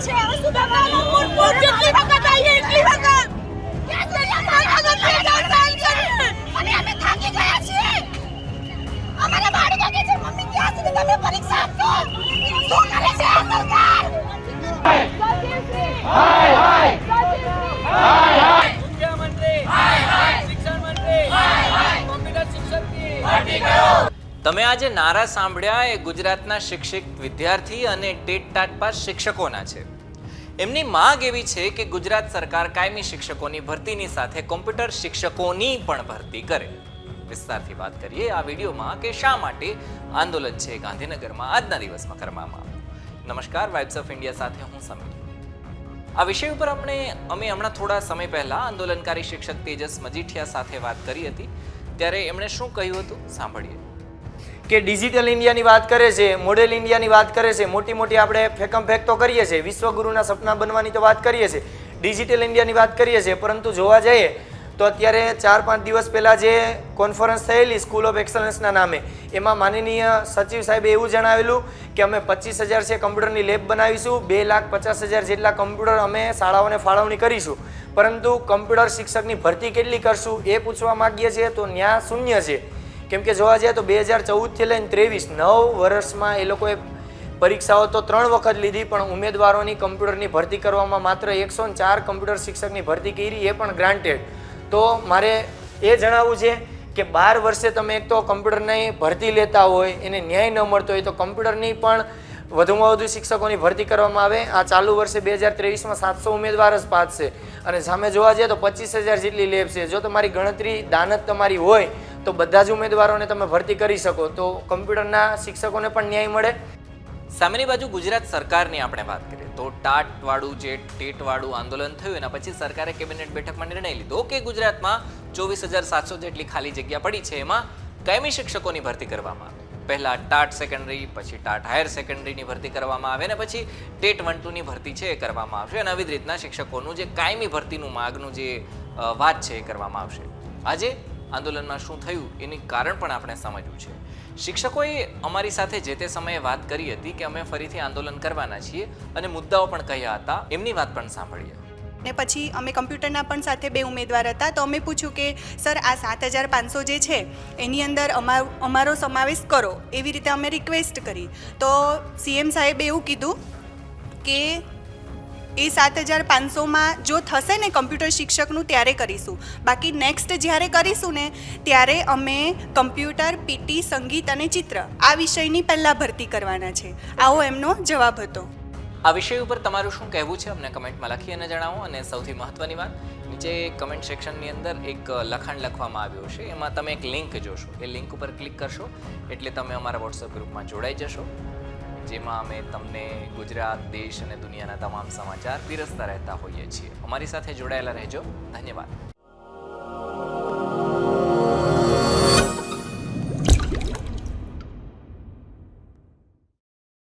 છે તમે આજે નારા સાંભળ્યા એ ગુજરાતના શિક્ષિત વિદ્યાર્થી અને ટેટ ટાટ પાસ શિક્ષકોના છે. એમની માંગ એવી છે કે ગુજરાત સરકાર કાયમી શિક્ષકોની ભરતીની સાથે કોમ્પ્યુટર શિક્ષકોની પણ ભરતી કરે. વિસ્તારથી વાત કરીએ આ વિડીયોમાં કે શા માટે આંદોલન છે ગાંધીનગરમાં આજના દિવસમાં કરવામાં નમસ્કાર વાઇબ્સ ઓફ ઇન્ડિયા સાથે હું સમીર. આ વિષય ઉપર આપણે, અમે હમણાં થોડા સમય પહેલા આંદોલનકારી શિક્ષક તેજસ મજીઠિયા સાથે વાત કરી હતી. ત્યારે એમણે શું કહ્યું હતું? સાંભળીએ. કે ડિજિટલ ઇન્ડિયાની વાત કરે છે મોડેલ ઇન્ડિયાની વાત કરે છે, મોટી મોટી આપણે ફેકમ ફેક તો કરીએ છીએ, વિશ્વગુરુના સપના બનવાની તો વાત કરીએ છીએ ડિજિટલ ઇન્ડિયાની વાત કરીએ છીએ, પરંતુ જોવા જઈએ તો અત્યારે ચાર પાંચ દિવસ પહેલાં જે કોન્ફરન્સ થયેલી સ્કૂલ ઓફ એક્સલન્સના નામે, એમાં માનનીય સચિવ સાહેબે એવું જણાવેલું કે અમે પચીસ હજાર છે કમ્પ્યુટરની લેબ બનાવીશું, બે લાખ પચાસ હજાર જેટલા કમ્પ્યુટર અમે શાળાઓને ફાળવણી કરીશું. પરંતુ કમ્પ્યુટર શિક્ષકની ભરતી કેટલી કરશું એ પૂછવા માગીએ છીએ તો ન્યા શૂન્ય છે. કેમ કે જોવા જઈએ તો બે હજાર ચૌદથી લઈને ત્રેવીસ, નવ વર્ષમાં એ લોકોએ પરીક્ષાઓ તો ત્રણ વખત લીધી, પણ ઉમેદવારોની કમ્પ્યુટરની ભરતી કરવામાં માત્ર એકસો ચાર કમ્પ્યુટર શિક્ષકની ભરતી કરી, એ પણ ગ્રાન્ટેડ તો મારે એ જણાવવું છે કે બાર વર્ષે તમે એક તો કમ્પ્યુટરની ભરતી લેતા હોય, એને ન્યાય ન મળતો હોય, તો કમ્પ્યુટરની પણ વધુમાં વધુ શિક્ષકોની ભરતી કરવામાં આવે. આ ચાલુ વર્ષે બે હજાર ત્રેવીસમાં સાતસો ઉમેદવાર જ પાસ છે અને સામે જોવા જઈએ તો પચીસ હજાર જેટલી લેબ છે. જો તમારી ગણતરી દાનત તમારી હોય તો બધા જ ઉમેદવારોને તમે ભરતી કરી શકો, તો કમ્પ્યુટરના શિક્ષકોને પણ ન્યાય મળે. સામેની બાજુ ગુજરાત સરકારની આપણે વાત કરીએ, તો ટાટવાળું જે ટેટવાળું આંદોલન થયું, એના પછી સરકારે કેબિનેટ બેઠકમાં નિર્ણય લીધો કે ગુજરાતમાં ચોવીસ હજાર સાતસો જેટલી ખાલી જગ્યા પડી છે, એમાં કાયમી શિક્ષકોની ભરતી કરવામાં આવે. પહેલા ટાટ સેકન્ડરી, પછી ટાટ હાયર સેકન્ડરીની ભરતી કરવામાં આવે, અને પછી ટેટ વન ટુની ભરતી છે એ કરવામાં આવશે, અને આવી રીતના શિક્ષકોનું જે કાયમી ભરતીનું માગનું જે વાત છે એ કરવામાં આવશે. આજે આંદોલનમાં શું થયું એની કારણ પણ આપણે સમજવું છે. શિક્ષકોએ અમારી સાથે જે તે સમયે વાત કરી હતી કે અમે ફરીથી આંદોલન કરવાના છીએ અને મુદ્દાઓ પણ કહ્યા હતા, એમની વાત પણ સાંભળીએ. ને પછી અમે કમ્પ્યુટરના પણ સાથે બે ઉમેદવાર હતા, તો અમે પૂછ્યું કે, સર, આ સાત હજાર પાંચસો જે છે, એની અંદર અમારો સમાવેશ કરો. એવી રીતે અમે રિક્વેસ્ટ કરી. તો સીએમ સાહેબે એવું કીધું કે એ સાત હજાર પાંચસોમાં જો થશે ને કમ્પ્યુટર શિક્ષકનું, ત્યારે કરીશું. બાકી નેક્સ્ટ જ્યારે કરીશું ને, ત્યારે અમે કમ્પ્યુટર પીટી સંગીત અને ચિત્ર આ વિષયની પહેલાં ભરતી કરવાના છે. આવો એમનો જવાબ હતો. આ વિષય ઉપર તમારું શું કહેવું છે? અમને કમેન્ટમાં લખી અને જણાવો. અને સૌથી મહત્વની વાત, નીચે કમેન્ટ સેક્શનની અંદર એક લખાણ લખવામાં આવ્યું છે એમાં તમે એક લિંક જોશો. એ લિંક ઉપર ક્લિક કરશો. એટલે તમે અમારા વોટ્સઅપ ગ્રુપમાં જોડાઈ જશો. જેમાં અમે તમને ગુજરાત, દેશ અને દુનિયાના તમામ સમાચાર પીરસતા રહેતા હોઈએ છીએ. અમારી સાથે જોડાયેલા રહેજો. ધન્યવાદ.